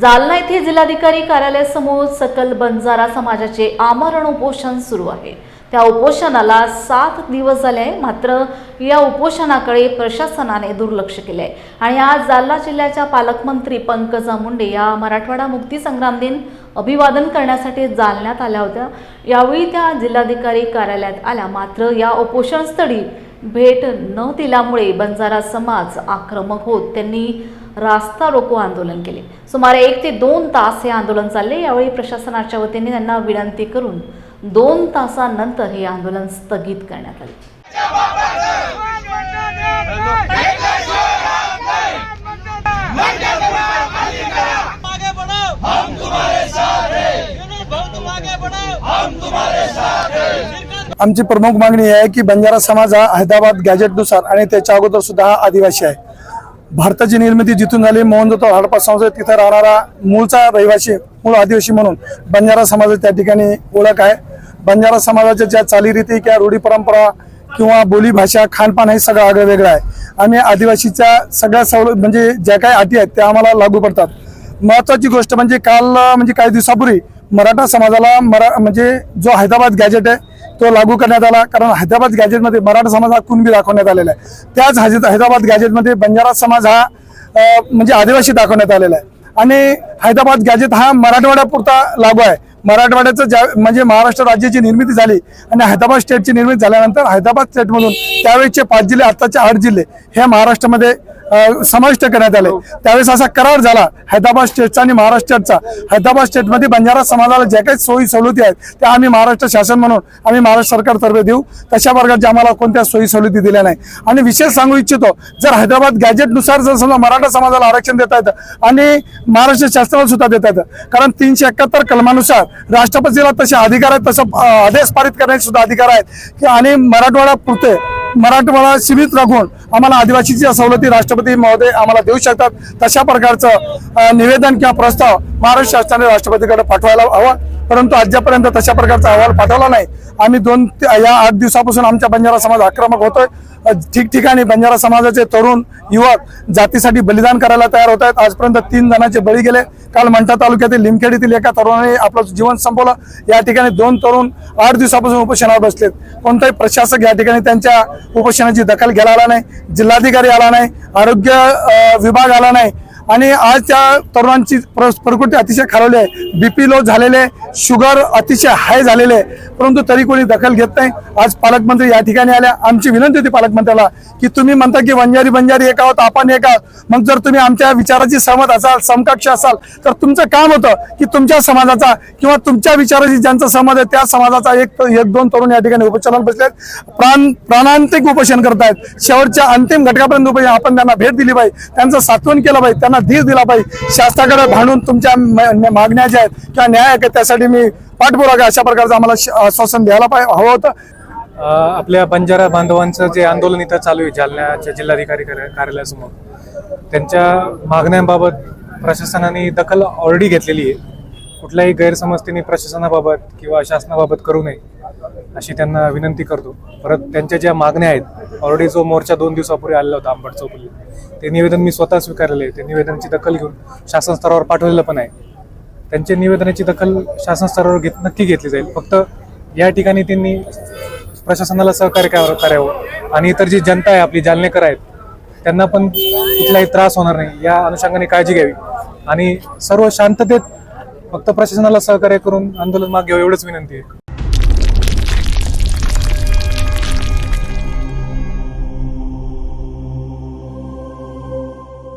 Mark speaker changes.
Speaker 1: जालना येथे जिल्हाधिकारी कार्यालयासमोर सकल बंजारा समाजाचे आमरण उपोषण सुरू आहे. त्या उपोषणाला सात दिवस झाले आहे मात्र या उपोषणाकडे प्रशासनाने दुर्लक्ष केले आहे आणि आज जालना जिल्ह्याच्या पालकमंत्री पंकजा मुंडे या मराठवाडा मुक्ती संग्राम दिन अभिवादन करण्यासाठी जालण्यात आल्या होत्या. यावेळी त्या जिल्हाधिकारी कार्यालयात आल्या मात्र या उपोषणस्थळी भेट न दिल्यामुळे बंजारा समाज आक्रमक होत त्यांनी रास्ता रोको आंदोलन केले. सुमारे एक ते दोन तास हे आंदोलन चालले. यावेळी प्रशासनाच्या वतीने त्यांना विनंती करून दोन तासानंतर हे आंदोलन स्थगित करण्यात आले.
Speaker 2: हैं। हैं।
Speaker 3: आमची प्रमुख मागणी आहे की बंजारा समाज हा हैदराबाद गॅजेटनुसार आणि त्याच्या अगोदर सुद्धा हा आदिवासी आहे. भारताची निर्मिती जिथून झाली मोहनजोतो हडप्पा संस्कृत तिथं राहणारा मूळचा रहिवासी मूळ आदिवासी म्हणून बंजारा समाजाची त्या ठिकाणी ओळख आहे. बंजारा समाजाच्या ज्या चालीरीती किंवा रूढी परंपरा किंवा बोलीभाषा खानपान हे सगळं आगळं वेगळं आहे. आणि आदिवासीच्या सगळ्या सवलत म्हणजे ज्या काही अटी आहेत त्या आम्हाला लागू पडतात. महत्वाची गोष्ट म्हणजे काल म्हणजे काही दिवसापूर्वी मराठा समाजाला मरा म्हणजे जो हैदराबाद गॅजेट आहे तो लागू करण्यात आला. कारण हैदराबाद गॅजेटमध्ये मराठा समाज हा कुणबी दाखवण्यात आलेला आहे. त्याच हैद- हैदराबाद गॅजेटमध्ये बंजारा समाज हा म्हणजे आदिवासी दाखवण्यात आलेला आहे. आणि हैदराबाद गॅजेट हा मराठवाड्यापुरता लागू आहे. मराठवाड्याचं ज्या म्हणजे महाराष्ट्र राज्याची निर्मिती झाली आणि हैदराबाद स्टेटची निर्मिती झाल्यानंतर हैदराबाद स्टेटमधून त्यावेळेचे पाच जिल्हे आत्ताचे आठ जिल्हे हे महाराष्ट्रामध्ये समाविष्ट करण्यात आले. त्यावेळेस असा करार झाला. हैदराबाद स्टेटचा आणि महाराष्ट्राचा हैदराबाद स्टेटमध्ये बंजारा समाजाला ज्या काही सोयी सवलती आहेत त्या आम्ही महाराष्ट्र शासन म्हणून आम्ही महाराष्ट्र सरकारतर्फे देऊ. तशा प्रकारच्या आम्हाला कोणत्या सोयी सवलती दिल्या नाही. आणि विशेष सांगू इच्छितो जर हैदराबाद गॅजेटनुसार जर समजा मराठा समाजाला आरक्षण देता येतं आणि महाराष्ट्र शासनाला सुद्धा देता येतं कारण तीनशे एकाहत्तर कलमानुसार राष्ट्रपतीला तसे अधिकार आहेत तसं आदेश पारित करण्याचे सुद्धा अधिकार आहेत. की आणि मराठवाडा पुरते मराठवाडा सीमित राखून आम्हाला आदिवासीच्या सवलती राष्ट्रपती महोदय आम्हाला देऊ शकतात. तशा प्रकारचं निवेदन किंवा प्रस्ताव महाराष्ट्र शासनाने राष्ट्रपतीकडे पाठवायला हवा. परंतु अद्यापर्यंत तशा प्रकारचा अहवाल पाठवला नाही. आम्ही दोन ते- या आठ दिवसापासून आमच्या बंजारा समाज आक्रमक होतोय. ठिकठिकाणी बंजारा समाजाचे तरुण युवक जातीसाठी बलिदान करायला तयार होत आहेत. आजपर्यंत तीन जणांचे बळी गेले. काल मंठा तालुक्यातील लिमखेडीतील एका तरुणाने आपलं जीवन संपवलं. या ठिकाणी दोन तरुण आठ दिवसापासून उपोषणावर बसलेत. कोणताही प्रशासक या ठिकाणी त्यांच्या उपोषणाची दखल घ्यायला आला नाही. जिल्हाधिकारी आला नाही. आरोग्य विभाग आला नाही. आणि आज त्या तरुणांची प्र- प्रकृती अतिशय खालवली आहे. बी पी लो झालेले शुगर अतिशय हाय झालेले आहे. परंतु तरी कोणी दखल घेत नाही. आज पालकमंत्री या ठिकाणी आल्या. आमची विनंती होती पालकमंत्र्याला की तुम्ही म्हणता की बंजारी बंजारी एक आहोत आपण एक आहोत. मग जर तुम्ही आमच्या विचाराची सहमत असाल समकक्ष असाल तर तुमचं काम होतं की तुमच्या समाजाचा किंवा तुमच्या विचाराशी ज्यांचा समाज आहे त्या समाजाचा एक एक दोन तरुण या ठिकाणी उपचार बसले आहेत प्राण प्राणांतिक उपोषण करतायत. शेवटच्या अंतिम घटकापर्यंत उपोषण आपण त्यांना भेट दिली पाहिजे. त्यांचं सात्वन केलं पाहिजे. त्यांना धीर दिला पाहिजे. शासनाकडे भांडून तुमच्या मागण्या ज्या आहेत किंवा न्याय आहे त्यासाठी मी पाठपुरावा अशा प्रकारचं आम्हाला आश्वासन द्यायला पाहिजे हवं होतं.
Speaker 4: आपल्या बंजारा बांधवांचं जे आंदोलन इथं चालू आहे जालन्याच्या जिल्हाधिकारी कार्यालयासमोर त्यांच्या मागण्यांबाबत प्रशासनाने दखल ऑलरेडी घेतलेली आहे. कुठलाही गैरसमज त्यांनी प्रशासनाबाबत किंवा शासनाबाबत करू नये अशी त्यांना विनंती करतो. परत त्यांच्या ज्या मागण्या आहेत ऑलरेडी जो मोर्चा दोन दिवसापूर्वी आलेला होता आंबट चौकली. ते निवेदन मी स्वतः स्वीकारलेलं आहे. ते निवेदनाची दखल घेऊन शासन स्तरावर पाठवलेलं पण आहे. त्यांच्या निवेदनाची दखल शासन स्तरावर घेत नक्की घेतली जाईल. फक्त या ठिकाणी त्यांनी प्रशासनाला सहकार्य करावं करावं. आणि इतर जी जनता आहे आपली जालनेकर आहेत त्यांना पण कुठलाही त्रास होणार नाही. या अनुषंगाने काळजी घ्यावी. आणि सर्व शांततेत फक्त प्रशासनाला सहकार्य करून आंदोलन मागे घ्यावं एवढंच विनंती आहे.